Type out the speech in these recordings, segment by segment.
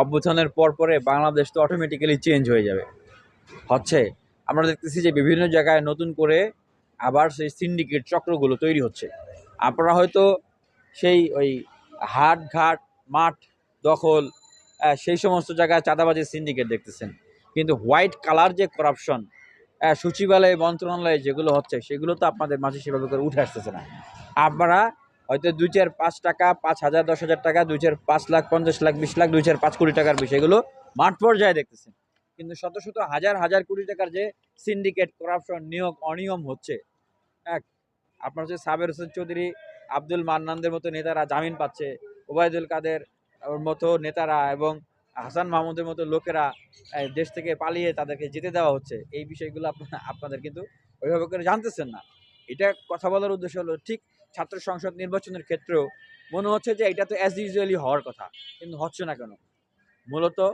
অভ্যুত্থানের পর পরে বাংলাদেশ তো অটোমেটিক্যালি চেঞ্জ হয়ে যাবে। হচ্ছে, আমরা দেখতেছি যে বিভিন্ন জায়গায় নতুন করে আবার সেই সিন্ডিকেট চক্রগুলো তৈরি হচ্ছে। আপনারা হয়তো সেই ওই হাট ঘাট মাঠ দখল সেই সমস্ত জায়গায় চাঁদাবাজির সিন্ডিকেট দেখতেছেন। কিন্তু হোয়াইট কালার যে করাপশন সচিবালয়, মন্ত্রণালয়ে যেগুলো হচ্ছে, সেগুলো তো আপনাদের মাঝে সেভাবে করে উঠে আসতেছে না। আপনারা হয়তো দুই চার পাঁচ টাকা, পাঁচ হাজার, দশ হাজার টাকা, দুই চার পাঁচ লাখ, পঞ্চাশ লাখ, বিশ লাখ, দুই চার পাঁচ কোটি টাকার বিষয়গুলো মাঠ পর্যায়ে দেখতেছেন। কিন্তু শত শত হাজার হাজার কোটি টাকার যে সিন্ডিকেট করাপশন নিয়োগ, অনিয়ম হচ্ছে, এক, আপনার হচ্ছে সাবের হোসেন চৌধুরী, আব্দুল মান্নানদের মতো নেতারা জামিন পাচ্ছে, ওবায়দুল কাদের মতো নেতারা এবং হাসান মাহমুদের মতো লোকেরা দেশ থেকে পালিয়ে তাদেরকে যেতে দেওয়া হচ্ছে, এই বিষয়গুলো আপনাদের কিন্তু ওইভাবে করে জানতেছেন না। এটা কথা বলার উদ্দেশ্য হলো, ঠিক ছাত্র সংসদ নির্বাচনের ক্ষেত্রেও মনে হচ্ছে যে এটা তো অ্যাজ ইউজুয়ালি হওয়ার কথা, কিন্তু হচ্ছে না কেন? মূলত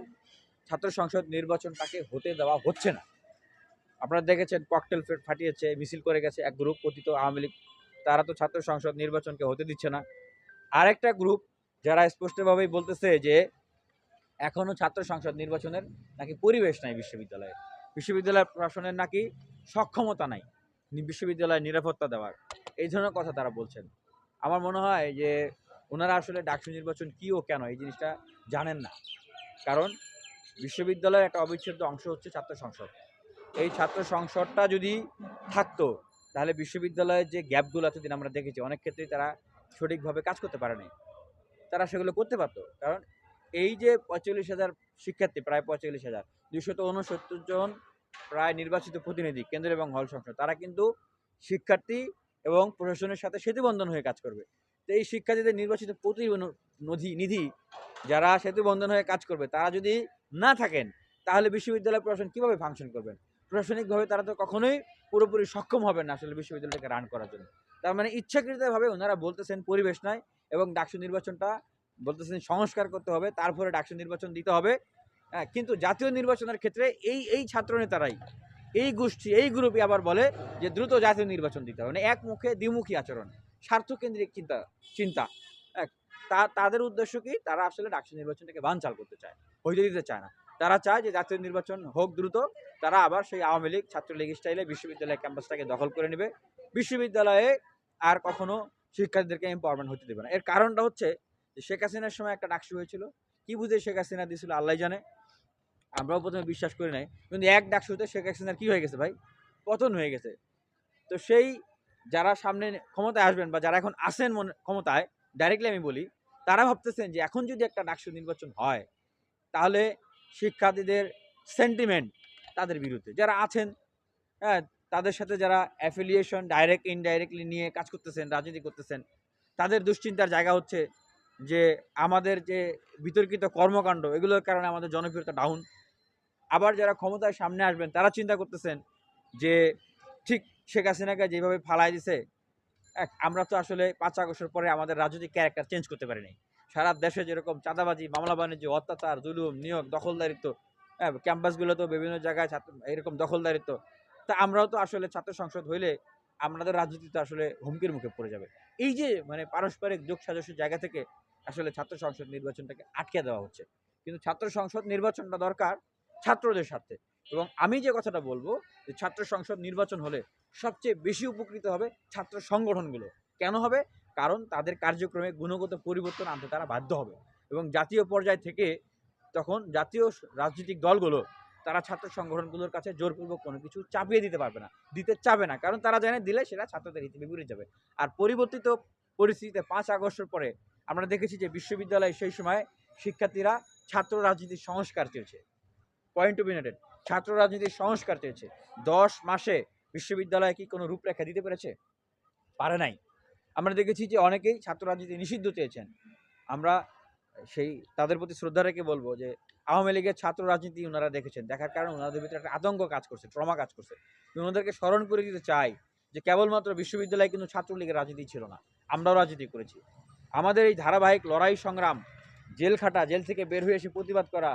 ছাত্র সংসদ নির্বাচন তাকে হতে দেওয়া হচ্ছে না। আপনারা দেখেছেন ককটেল ফাটিয়েছে, মিছিল করে গেছে এক গ্রুপ কথিত আওয়ামী লীগ। তারা তো ছাত্র সংসদ নির্বাচনকে হতে দিচ্ছে না। আরেকটা গ্রুপ যারা স্পষ্টভাবেই বলতেছে যে এখনও ছাত্র সংসদ নির্বাচনের নাকি পরিবেশ নাই বিশ্ববিদ্যালয়ে। বিশ্ববিদ্যালয় প্রশাসনের নাকি সক্ষমতা নাই। নি- বিশ্ববিদ্যালয়ে নিরাপত্তা দেওয়ার। এই ধরনের কথা তারা বলছেন। আমার মনে হয় যে ওনারা আসলে ডাকসু নির্বাচন কী ও কেন এই জিনিসটা জানেন না। কারণ বিশ্ববিদ্যালয়ের একটা অবিচ্ছেদ্য অংশ হচ্ছে ছাত্র সংসদ। এই ছাত্র সংসদটা যদি থাকতো, তাহলে বিশ্ববিদ্যালয়ের যে গ্যাপগুলো এতদিন আমরা দেখেছি, অনেক ক্ষেত্রেই তারা সঠিকভাবে কাজ করতে পারেনি। তারা সেগুলো করতে পারতো। কারণ এই যে পঁয়তাল্লিশ হাজার শিক্ষার্থী, প্রায় পঁয়তাল্লিশ হাজার দুশত উনসত্তর জন প্রায় নির্বাচিত প্রতিনিধি, কেন্দ্র এবং হল সংসদ, তারা কিন্তু শিক্ষার্থী এবং প্রশাসনের সাথে সেতুবন্ধন হয়ে কাজ করবে। তো এই শিক্ষার্থীদের নির্বাচিত প্রতিনিধি নিধি যারা সেতুবন্ধন হয়ে কাজ করবে, তারা যদি না থাকেন, তাহলে বিশ্ববিদ্যালয় প্রশাসন কীভাবে ফাংশন করবেন? প্রশাসনিকভাবে তারা তো কখনোই পুরোপুরি সক্ষম হবেন না আসলে বিশ্ববিদ্যালয়টাকে রান করার জন্য। তার মানে ইচ্ছাকৃতভাবে ওনারা বলতেছেন পরিবেশ নয় এবং ডাকসু নির্বাচনটা বলতেছেন সংস্কার করতে হবে, তারপরে ডাকসু নির্বাচন দিতে হবে। হ্যাঁ কিন্তু জাতীয় নির্বাচনের ক্ষেত্রে এই এই ছাত্র নেতারাই এই গোষ্ঠী, এই গ্রুপই আবার বলে যে দ্রুত জাতীয় নির্বাচন দিতে হবে। মানে এক মুখে দ্বিমুখী আচরণ। স্বার্থকেন্দ্রিক চিন্তা চিন্তা। তা, তাদের উদ্দেশ্য কি? তারা আসলে ডাকসু নির্বাচনটাকে বানচাল করতে চায়। হইতে দিতে চায় না। তারা চায় যে জাতীয় নির্বাচন হোক দ্রুত। তারা আবার সেই আওয়ামী লীগ ছাত্রলীগ স্টাইলে বিশ্ববিদ্যালয়ের ক্যাম্পাসটাকে দখল করে নেবে। বিশ্ববিদ্যালয়ে আর কখনো শিক্ষার্থীদেরকে এম্পাওয়ারমেন্ট হতে দেবে না। এর কারণটা হচ্ছে যে শেখ হাসিনার সময় একটা ডাকসু হয়েছিল। কি বুঝে শেখ হাসিনা দিয়েছিল? আল্লাহ জানে। আমরাও প্রথমে বিশ্বাস করি নাই। কিন্তু এক ডাকসুতে শেখ হাসিনার কী হয়ে গেছে ভাই? পতন হয়ে গেছে। তো সেই যারা সামনে ক্ষমতায় আসবেন বা যারা এখন আসেন মনে, ক্ষমতায় ডাইরেক্টলি আমি বলি, তারা ভাবতেছেন যে এখন যদি একটা ডাকসু নির্বাচন হয়, তাহলে শিক্ষার্থীদের সেন্টিমেন্ট তাদের বিরুদ্ধে। যারা আছেন হ্যাঁ তাদের সাথে যারা অ্যাফিলিয়েশন ডাইরেক্ট ইনডাইরেক্টলি নিয়ে কাজ করতেছেন, রাজনীতি করতেছেন, তাদের দুশ্চিন্তার জায়গা হচ্ছে যে আমাদের যে বিতর্কিত কর্মকাণ্ড, এগুলোর কারণে আমাদের জনপ্রিয়তা ডাউন আবার যারা ক্ষমতায় সামনে আসবেন, তারা চিন্তা করতেছেন যে, ঠিক শেখ হাসিনাকে যেভাবে ফালাই দিছে, এক, আমরা তো আসলে পাঁচ আগস্টের পরে আমাদের রাজনৈতিক ক্যারেক্টার চেঞ্জ করতে পারি পারিনি। সারা দেশে যেরকম চাঁদাবাজি, মামলা বাণিজ্য, অত্যাচার, জুলুম, নিয়োগ, দখলদারিত্ব হ্যাঁ ক্যাম্পাসগুলো তো বিভিন্ন জায়গায় ছাত্র, এরকম দখলদারিত্ব, তা আমরাও তো আসলে ছাত্র সংসদ হইলে আমাদের রাজনীতি তো আসলে হুমকির মুখে পড়ে যাবে। এই যে মানে পারস্পরিক যোগ সাজস্যের জায়গা থেকে আসলে ছাত্র সংসদ নির্বাচনটাকে আটকে দেওয়া হচ্ছে। কিন্তু ছাত্র সংসদ নির্বাচনটা দরকার ছাত্রদের স্বার্থে। এবং আমি যে কথাটা বলব যে ছাত্র সংসদ নির্বাচন হলে সবচেয়ে বেশি উপকৃত হবে ছাত্র সংগঠনগুলো। কেন হবে? কারণ তাদের কার্যক্রমে গুণগত পরিবর্তন আনতে তারা বাধ্য হবে। এবং জাতীয় পর্যায় থেকে তখন জাতীয় রাজনৈতিক দলগুলো তারা ছাত্র সংগঠনগুলোর কাছে জোরপূর্বক কোনো কিছু চাপিয়ে দিতে পারবে না, দিতে চাবে না। কারণ তারা জানে দিলে সেটা ছাত্রদের হিতে বিপরীত যাবে। আর পরিবর্তিত পরিস্থিতিতে পাঁচ আগস্টের পরে আমরা দেখেছি যে বিশ্ববিদ্যালয়ে সেই সময় শিক্ষার্থীরা ছাত্র রাজনীতির সংস্কার চেয়েছে। পয়েন্ট টু বিনেটেড ছাত্র রাজনীতির সংস্কার চেয়েছে। দশ মাসে বিশ্ববিদ্যালয়ে কি কোনো রূপরেখা দিতে পেরেছে? পারে নাই। আমরা দেখেছি যে অনেকেই ছাত্র রাজনীতি নিষিদ্ধ চেয়েছেন। আমরা সেই, তাদের প্রতি শ্রদ্ধা রেখে বলব যে, আওয়ামী লীগের ছাত্র রাজনীতি ওনারা দেখেছেন। দেখার কারণে ওনাদের ভিতরে একটা আতঙ্ক কাজ করছে, ট্রমা কাজ করছে। ওনাদেরকে স্মরণ করে দিতে চাই যে, কেবলমাত্র বিশ্ববিদ্যালয়ে কিন্তু ছাত্রলীগের রাজনীতি ছিল না। আমরাও রাজনীতি করেছি। আমাদের এই ধারাবাহিক লড়াই সংগ্রাম, জেল খাটা, জেল থেকে বের হয়ে এসে প্রতিবাদ করা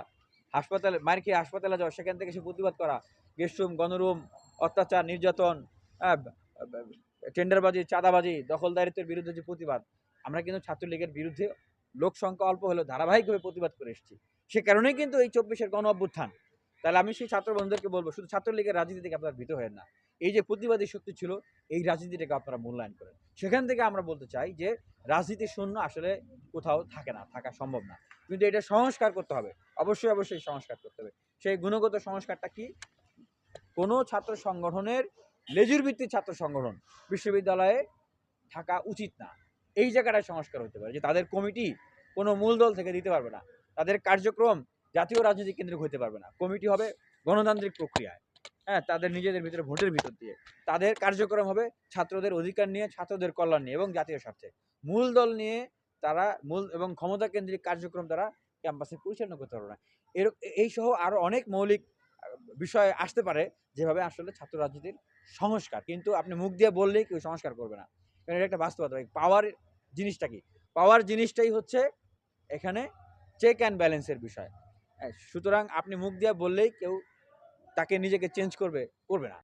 হাসপাতালে মায়ের খেয়ে হাসপাতালে যাওয়া, সেখান থেকে সে প্রতিবাদ করা, গেস্টরুম, গণরুম, অত্যাচার, নির্যাতন টেন্ডারবাজি, চাঁদাবাজি, দখলদারিত্বের বিরুদ্ধে যে প্রতিবাদ, আমরা কিন্তু ছাত্রলীগের বিরুদ্ধে লোক সংখ্যা অল্প হলেও ধারাবাহিকভাবে প্রতিবাদ করে এসেছি। সে কারণেই কিন্তু এই চব্বিশের গণ অভ্যুত্থান তাহলে আমি সেই ছাত্র বন্ধুদেরকে বলব, শুধু ছাত্রলীগের রাজনীতি থেকে আপনার ভীত হয়ে না। এই যে প্রতিবাদী শক্তি ছিল, এই রাজনীতিটাকে আপনারা মূল্যায়ন করেন। সেখান থেকে আমরা বলতে চাই যে, রাজনীতি শূন্য আসলে কোথাও থাকে না, থাকা সম্ভব না। কিন্তু এটা সংস্কার করতে হবে। অবশ্যই অবশ্যই সংস্কার করতে হবে। সেই গুণগত সংস্কারটা কি? কোনো ছাত্র সংগঠনের লেজুর ভিত্তিক ছাত্র সংগঠন বিশ্ববিদ্যালয়ে থাকা উচিত না। এই জায়গাটায় সংস্কার হতে পারে। যে তাদের কমিটি কোনো মূল দল থেকে দিতে পারবে না। তাদের কার্যক্রম জাতীয় রাজনীতি কেন্দ্রিক হতে পারবে না। কমিটি হবে গণতান্ত্রিক প্রক্রিয়ায়। হ্যাঁ তাদের নিজেদের ভিতরে ভোটের ভিতর দিয়ে। তাদের কার্যক্রম হবে ছাত্রদের অধিকার নিয়ে ছাত্রদের কল্যাণ নিয়ে এবং জাতীয় স্বার্থে। মূল দল নিয়ে তারা মূল এবং ক্ষমতা কেন্দ্রিক কার্যক্রম তারা ক্যাম্পাসে পরিচালনা করতে পারবে না। এর এই সহ আরও অনেক মৌলিক বিষয় আসতে পারে যেভাবে আসলে ছাত্র রাজনীতির সংস্কার। কিন্তু আপনি মুখ দিয়ে বললেই কেউ সংস্কার করবে না। কারণ এটা একটা বাস্তবতা। পাওয়ার জিনিসটা কি? পাওয়ার জিনিসটাই হচ্ছে এখানে চেক অ্যান্ড ব্যালেন্সের বিষয়। হ্যাঁ, সুতরাং আপনি মুখ দিয়ে বললেই কেউ তাকে নিজেকে চেঞ্জ করবে করবে না।